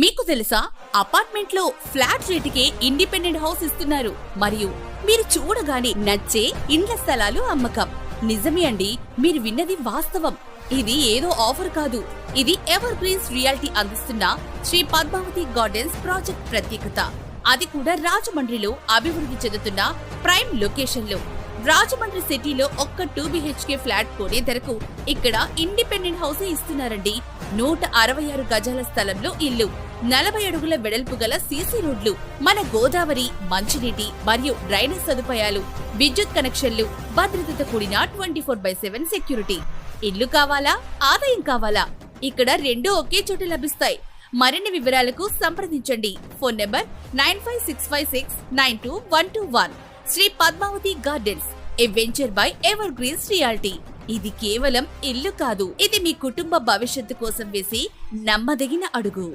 మీకు తెలుసా? అపార్ట్మెంట్లో ఫ్లాట్ రేటుకే ఇండిపెండెంట్ హౌస్ ఇస్తున్నారు. మరియు మీరు చూడగానే నచ్చే ఇండ్ల స్థలాలు అమ్మకం. నిజమే అండి మీరు విన్నది వాస్తవం. ఇది ఏదో ఆఫర్ కాదు. ఇది ఎవర్ గ్రీన్స్ రియాలిటీ అందిస్తున్న శ్రీ పద్మావతి గార్డెన్స్ ప్రాజెక్ట్ ప్రత్యేకత. అది కూడా రాజమండ్రిలో అభివృద్ధి చెందుతున్న ప్రైమ్ లొకేషన్లో రాజమండ్రి సిటీలో ఒక్క టూ బిహెచ్కే ఫ్లాట్ కొనే ధరకు ఇక్కడ ఇండిపెండెంట్ హౌస్ ఇస్తున్నారండి. నూట అరవై ఆరు గజాల స్థలంలో ఇల్లు నలభై అడుగుల వెడల్పు గల సీసీ రోడ్లు మన గోదావరి మంచినీటి మరియు డ్రైనేజ్ సదుపాయాలు విద్యుత్ కనెక్షన్లు భద్రతతో కూడిన twenty four by seven security. ఇల్లు కావాలా? ఆదాయం కావాలా? ఇక్కడ రెండు ఒకే చోట లభిస్తాయి. మరిన్ని వివరాలకు సంప్రదించండి. Phone number nine five six five six nine two one two one. Shri Padmavathi gardens a venture by ever greens reality. ఇది కేవలం ఇల్లు కాదు ఇది మీ కుటుంబ భవిష్యత్తు కోసం వేసి నమ్మదగిన అడుగు.